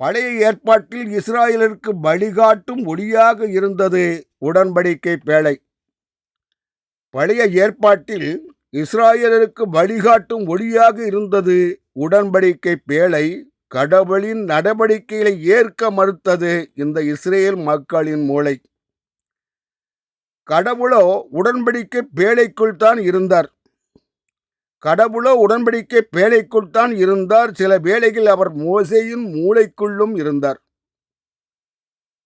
பழைய ஏற்பாட்டில் இஸ்ராயலருக்கு வழிகாட்டும் ஒளியாக இருந்தது உடன்படிக்கை பேழை பழைய ஏற்பாட்டில் இஸ்ராயலருக்கு வழிகாட்டும் ஒளியாக இருந்தது உடன்படிக்கை பேழை கடவுளின் நடவடிக்கைகளை ஏற்க மறுத்தது இந்த இஸ்ரேல் மக்களின் மூளை. கடவுளோ உடன்படிக்கை பேழைக்குள் தான் இருந்தார். கடவுளோ உடன்படிக்கை பேழைக்குள் தான் இருந்தார். சில வேளைகள் அவர் மோசையின் மூளைக்குள்ளும் இருந்தார்.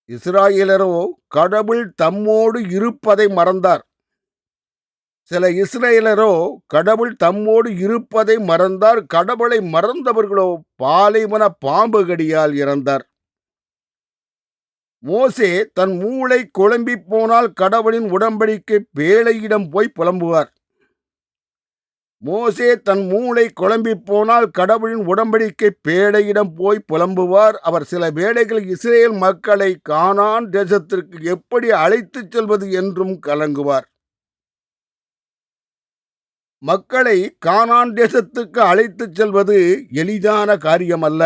இஸ்ராயலரோ கடவுள் தம்மோடு இருப்பதை மறந்தார். சில இஸ்ரேலரோ கடவுள் தம்மோடு இருப்பதை மறந்தார். கடவுளை மறந்தவர்களோ பாலைவன பாம்பு கடியால் இறந்தார். மோசே தன் மூளை குழம்பி போனால் கடவுளின் உடம்படிக்கு பேழையிடம் போய் புலம்புவார். மோசே தன் மூளை குழம்பி போனால் கடவுளின் உடம்படிக்கை பேடையிடம் போய் புலம்புவார். அவர் சில வேளைகள் இஸ்ரேல் மக்களை கானான் தேசத்திற்கு எப்படி அழைத்துச் செல்வது என்றும் கலங்குவார். மக்களை கானான் தேசத்துக்கு அழைத்துச் செல்வது எளிதான காரியமல்ல.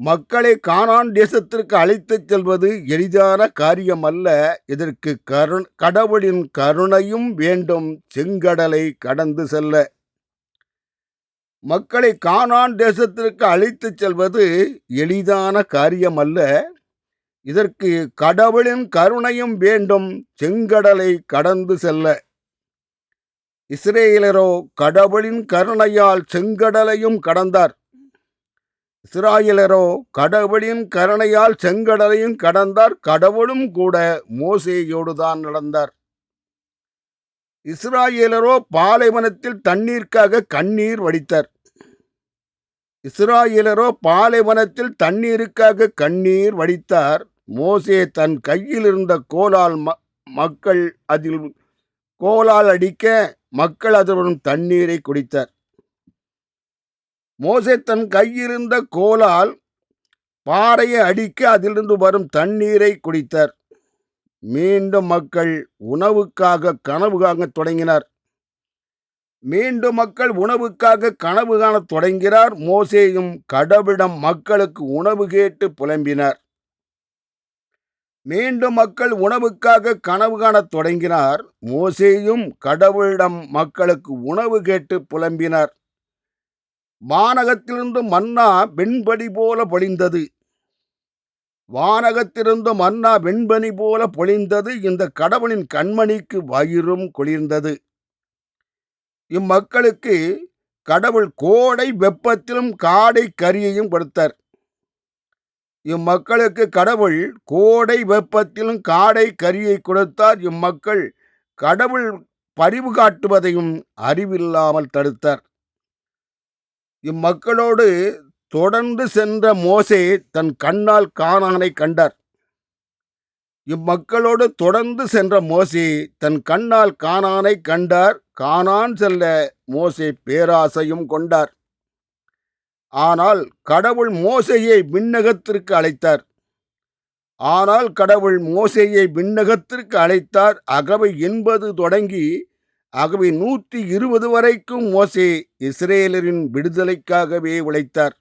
மக்களை கானான் தேசத்திற்கு அழைத்துச் செல்வது எளிதான காரியமல்ல. இதற்கு கரு கடவுளின் கருணையும் வேண்டும். செங்கடலை கடந்து செல்ல. மக்களை கானான் தேசத்திற்கு அழைத்துச் செல்வது எளிதான காரியமல்ல. இதற்கு கடவுளின் கருணையும் வேண்டும். செங்கடலை கடந்து செல்ல. இஸ்ரேலரோ கடவுளின் கருணையால் செங்கடலையும் கடந்தார். இஸ்ராயலரோ கடவுளின் கருணையால் செங்கடலையும் கடந்தார் கடவுளும் கூட மோசேயோடுதான் நடந்தார். இஸ்ராயலரோ பாலைவனத்தில் தண்ணீருக்காக கண்ணீர் வடித்தார். இஸ்ராயலரோ பாலைவனத்தில் தண்ணீருக்காக கண்ணீர் வடித்தார். மோசே தன் கையில் இருந்த கோலால் ம மக்கள் அதில் கோலால் அடிக்க மக்கள் அதனுடன் தண்ணீரை குடித்தார். மோசே தன் கையிருந்த கோலால் பாறையை அடிக்க அதிலிருந்து வரும் தண்ணீரை குடித்தார். மீண்டும் மக்கள் உணவுக்காக கனவு காணத் தொடங்கினார். மீண்டும் மக்கள் உணவுக்காக கனவு காணத் தொடங்கினார் மோசேயும் கடவுளிடம் மக்களுக்கு உணவு கேட்டு புலம்பினார். மீண்டும் மக்கள் உணவுக்காக கனவு காணத் தொடங்கினார். மோசேயும் கடவுளிடம் மக்களுக்கு உணவு கேட்டு புலம்பினார். வானகத்திலிருந்து மன்னா வெண்படி போல பொழிந்தது. வானகத்திலிருந்து மன்னா வெண்பனி போல பொழிந்தது. இந்த கடவுளின் கண்மணிக்கு வயிறும் குளிர்ந்தது. இம்மக்களுக்கு கடவுள் கோடை வெப்பத்திலும் காடை கரியையும் கொடுத்தார். இம்மக்களுக்கு கடவுள் கோடை வெப்பத்திலும் காடை கரியை கொடுத்தார். இம்மக்கள் கடவுள் பரிவு காட்டுவதையும் அறிவில்லாமல் தடுத்தார். இம்மக்களோடு தொடர்ந்து சென்ற மோசே தன் கண்ணால் கானானை கண்டார். இம்மக்களோடு தொடர்ந்து சென்ற மோசே தன் கண்ணால் கானானை கண்டார். கானான் செல்ல மோசே பேராசையும் கொண்டார். ஆனால் கடவுள் மோசையை விண்ணகத்திற்கு அழைத்தார். ஆனால் கடவுள் மோசையை விண்ணகத்திற்கு அழைத்தார். அகவை என்பது தொடங்கி ஆகவே நூற்றி இருபது வரைக்கும் மோசே இஸ்ரேலரின் விடுதலைக்காகவே உழைத்தார்.